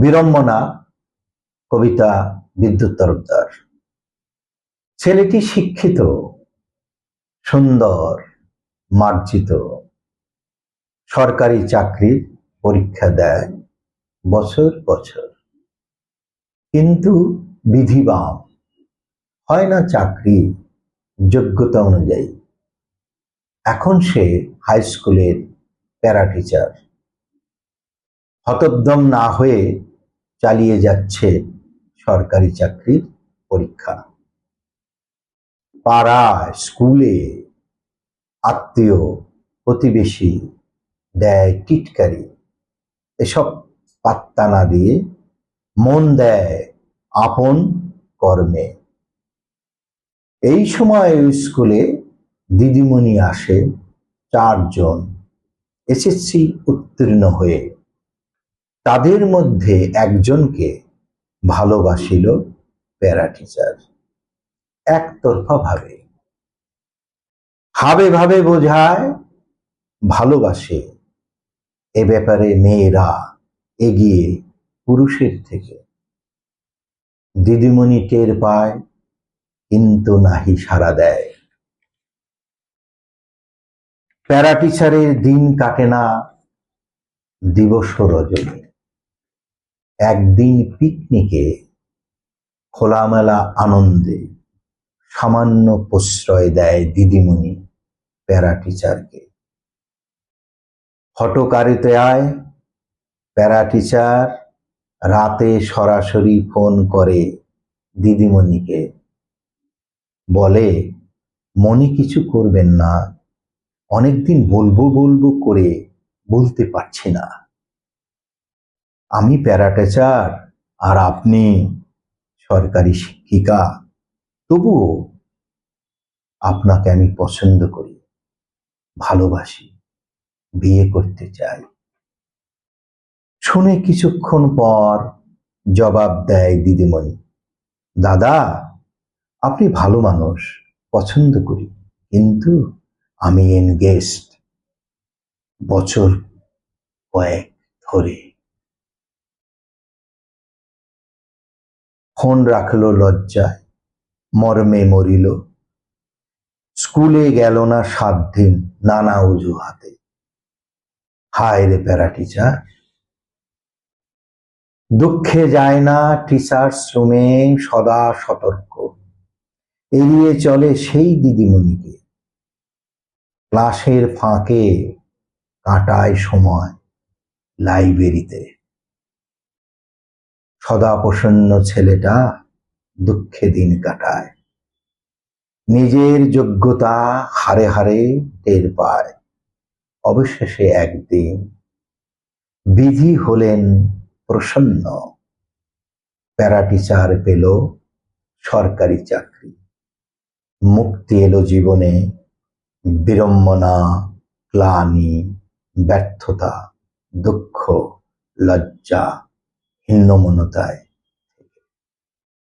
বিড়ম্বনা, কবিতা বিদ্যুৎ তরফদার। ছেলেটি শিক্ষিত, সুন্দর, মার্জিত। সরকারি চাকরির পরীক্ষা দেয় বছর বছর। কিন্তু বিধিবাম, হয় না চাকরি যোগ্যতা অনুযায়ী। এখন সে হাই স্কুলের প্যারা টিচার হতোদ্যম না হয়ে চালিয়ে যাচ্ছে সরকারি চাকরির পরীক্ষা। পাড়ায় স্কুলে আত্মীয়, প্রতিবেশী দেয় টিটকারি। এসব পাত্তা না দিয়ে মন দেয় আপন কর্মে। এই সময় স্কুলে দিদিমণি আসে, চারজন এসএসসি উত্তীর্ণ হয়ে। তাদের মধ্যে একজনকে ভালোবাসিল প্যারা টিচার। একতরফা ভাবে। ভাবে ভাবে বোঝায়, ভালোবাসে। এ ব্যাপারে মেয়েরা এগিয়ে পুরুষের থেকে। দিদিমণি টের পায়, কিন্তু নাহি সাড়া দেয়। প্যারা টিচারের দিন কাটে না, দিবস রজনী। একদিন পিকনিকে খোলামেলা আনন্দে সামান্য প্রশ্রয় দেয় দিদিমণি প্যারা টিচারকে হটকারিতে আয় প্যারা টিচার রাতে সরাসরি ফোন করে দিদিমণিকে। বলে, মনে কিছু করবেন না, অনেকদিন বলব বলব করে বলতে পারছি না। আমি প্যারা টিচার আর আপনি সরকারি শিক্ষিকা। তবুও আপনাকে আমি পছন্দ করি, ভালোবাসি, বিয়ে করতে চাই। শুনে কিছুক্ষণ পর জবাব দেয় দিদিমণি, দাদা, আপনি ভালো মানুষ, পছন্দ করি, কিন্তু আমি এনগেস্ট বছর কয়েক ধরে। ফোন রাখল লজ্জায়? মর্মে মরিল। স্কুলে গেল না সাত দিন নানা অজুহাতে। হায় রে প্যারা টিচার দুঃখে যায় না টিচার শ্রমে সদা সতর্ক। এড়িয়ে চলে সেই দিদিমণিকে। ক্লাসের ফাঁকে কাটায় সময় লাইব্রেরিতে সদা প্রসন্ন ছেলেটা দুঃখে দিন কাটায়। নিজের যোগ্যতা হারে হারে টের পায়। অবশেষে একদিন বিধি হলেন প্রসন্ন। প্যারা টিচার পেল সরকারি চাকরি। মুক্তি এলো জীবনে বিড়ম্বনা, ক্লানি, ব্যর্থতা, দুঃখ, লজ্জা হীনমনতায়